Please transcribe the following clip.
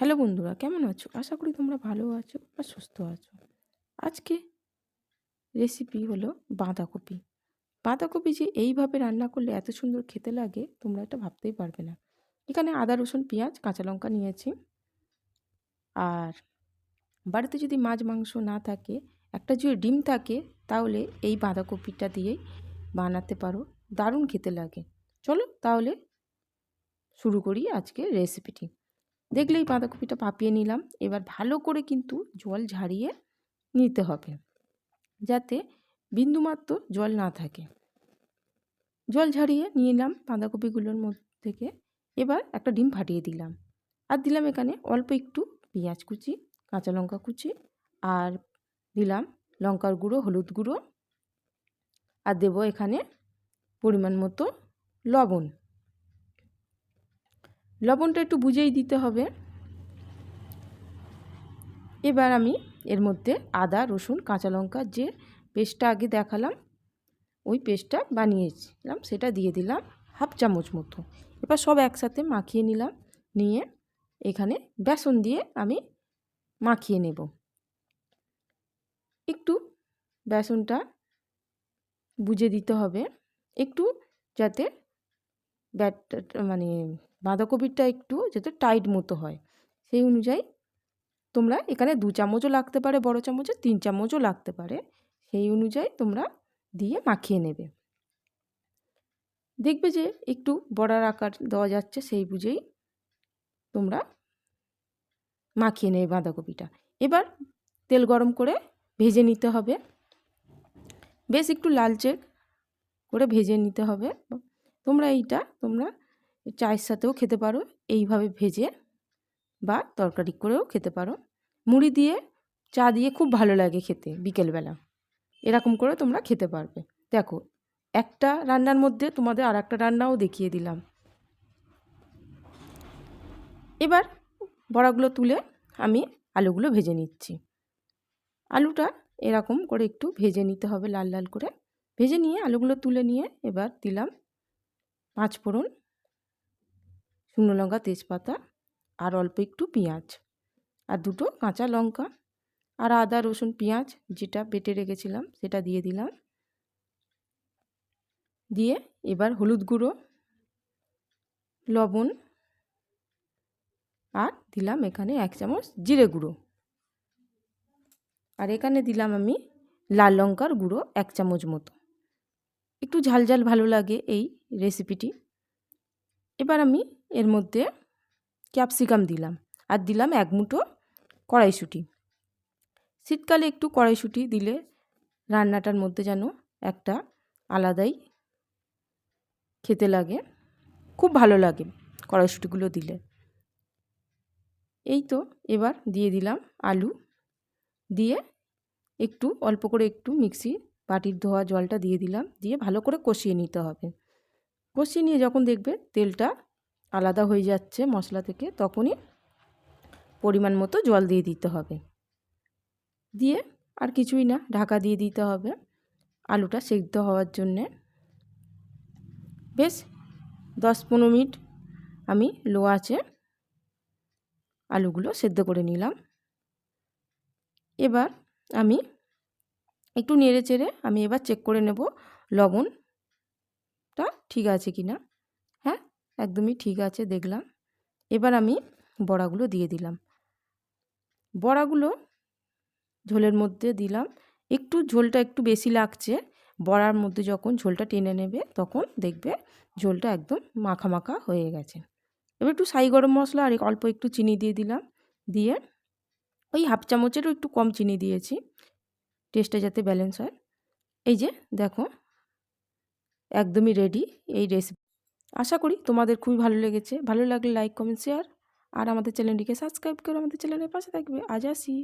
Hello বন্ধুরা, কেমন আছো? আশা করি তোমরা ভালো আছো বা সুস্থ আছো। আজকে রেসিপি হলো বাঁধাকপি। বাঁধাকপি যে এইভাবে রান্না করলে এত সুন্দর খেতে লাগে, তোমরা এটা ভাবতেই পারবে না। এখানে আদা, রসুন, পেঁয়াজ, কাঁচা লঙ্কা নিয়েছি। আর বাড়িতে যদি মাছ, মাংস না থাকে, একটা যদি ডিম থাকে, তাহলে এই বাঁধাকপিটা দিয়েই বানাতে পারো। দারুণ খেতে লাগে। চলো তাহলে শুরু করি আজকে রেসিপিটি দেখলেই বাঁধাকপিটা পাপিয়ে নিলাম। এবার ভালো করে কিন্তু জল ঝারিয়ে নিতে হবে। যাতে বিন্দুমাত্র জল না থাকে। জল ঝারিয়ে নিয়ে নিলাম বাঁধাকপিগুলোর মধ্যে থেকে। এবার একটা ডিম ফাটিয়ে দিলাম। আর দিলাম এখানে অল্প একটু পেঁয়াজ কুচি, কাঁচা লঙ্কা কুচি আর দিলাম লঙ্কার গুঁড়ো, হলুদ গুঁড়ো। আর দেবো এখানে পরিমাণ মতো লবণ। লবণটা একটু বুঝেই দিতে হবে। এবার আমি এর মধ্যে আদা, রসুন, কাঁচা লঙ্কা যে পেস্টটা আগে দেখালাম, ওই পেস্টটা বানিয়েছিলাম, সেটা দিয়ে দিলাম হাফ চামচ মতো। এবার সব একসাথে মাখিয়ে নিলাম, নিয়ে এখানে বেসন দিয়ে আমি মাখিয়ে নেব। একটু বেসনটা বুঝে দিতে হবে, একটু যাতে ব্যাট মানে বাঁধাকপিটা একটু যাতে টাইট মতো হয়। সেই অনুযায়ী তোমরা এখানে দু চামচও লাগতে পারে, বড় চামচে তিন চামচও লাগতে পারে। সেই অনুযায়ী তোমরা দিয়ে মাখিয়ে নেবে। দেখবে যে একটু বড়ার আকার দেওয়া যাচ্ছে, সেই বুঝেই তোমরা মাখিয়ে নেবে বাঁধাকপিটা। এবার তেল গরম করে ভেজে নিতে হবে। বেশ একটু লালচে করে ভেজে নিতে হবে। তোমরা এইটা তোমরা চায়ের সাথেও খেতে পারো, এইভাবে ভেজে বা তরকারি করেও খেতে পারো। মুড়ি দিয়ে, চা দিয়ে খুব ভালো লাগে খেতে বিকেলবেলা। এরকম করে তোমরা খেতে পারবে। দেখো, একটা রান্নার মধ্যে তোমাদের আর একটা রান্নাও দেখিয়ে দিলাম। এবার বড়াগুলো তুলে আমি আলুগুলো ভেজে নিচ্ছি। আলুটা এরকম করে একটু ভেজে নিতে হবে লাল লাল করে। ভেজে নিয়ে আলুগুলো তুলে নিয়ে এবার দিলাম পাঁচ ফোড়ন শুকনো লঙ্কা, তেজপাতা আর অল্প একটু পেঁয়াজ। আর দুটো কাঁচা লঙ্কা আর আদা, রসুন, পেঁয়াজ যেটা বেটে রেখেছিলাম সেটা দিয়ে দিলাম। দিয়ে এবার হলুদ গুঁড়ো, লবণ আর দিলাম এখানে এক চামচ জিরে গুঁড়ো। আর এখানে দিলাম আমি লাল লঙ্কার গুঁড়ো এক চামচ মতো। একটু ঝাল ঝাল ভালো লাগে এই রেসিপিটি এবার আমি এর মধ্যে ক্যাপসিকাম দিলাম। আর দিলাম এক মুঠো কড়াইশুঁটি। শীতকালে একটু কড়াইশুঁটি দিলে রান্নাটার মধ্যে যেন একটা আলাদাই খেতে লাগে। খুব ভালো লাগে কড়াইশুঁটিগুলো দিলে। এই তো এবার দিয়ে দিলাম আলু। দিয়ে একটু অল্প করে একটু মিক্সি বাটির ধোয়া জলটা দিয়ে দিলাম। দিয়ে ভালো করে কষিয়ে নিতে হবে। কষিয়ে নিয়ে যখন দেখবে তেলটা আলাদা হয়ে যাচ্ছে মশলা থেকে, তখনই পরিমাণ মতো জল দিয়ে দিতে হবে। দিয়ে আর কিছুই না, ঢাকা দিয়ে দিতে হবে। আলুটা সেদ্ধ হওয়ার জন্যে। বেশ, দশ পনেরো মিনিট আমি লো আছে আলুগুলো সেদ্ধ করে নিলাম। এবার আমি একটু নেড়ে চেড়ে আমি এবার চেক করে নেব লবণটা ঠিক আছে কি না একদমই ঠিক আছে, দেখলাম। এবার আমি বড়াগুলো দিয়ে দিলাম। বড়াগুলো ঝোলের মধ্যে দিলাম। একটু ঝোলটা একটু বেশি লাগছে, বড়ার মধ্যে যখন ঝোলটা টেনে নেবে তখন দেখবে ঝোলটা একদম মাখা মাখা হয়ে গেছে। এবার একটু সাই গরম মশলা আর অল্প একটু চিনি দিয়ে দিলাম। দিয়ে ওই হাফ চামচেরও একটু কম চিনি দিয়েছি টেস্টটা যাতে ব্যালেন্স হয়। এই যে দেখো, একদমই রেডি এই রেসিপি আশা করি তোমাদের খুবই ভালো লেগেছে। ভালো লাগলে লাইক কমেন্ট শেয়ার আর আমাদের চ্যানেলটিকে সাবস্ক্রাইব করে আমাদের চ্যানেলের পাশে থাকবে। আজ আসি।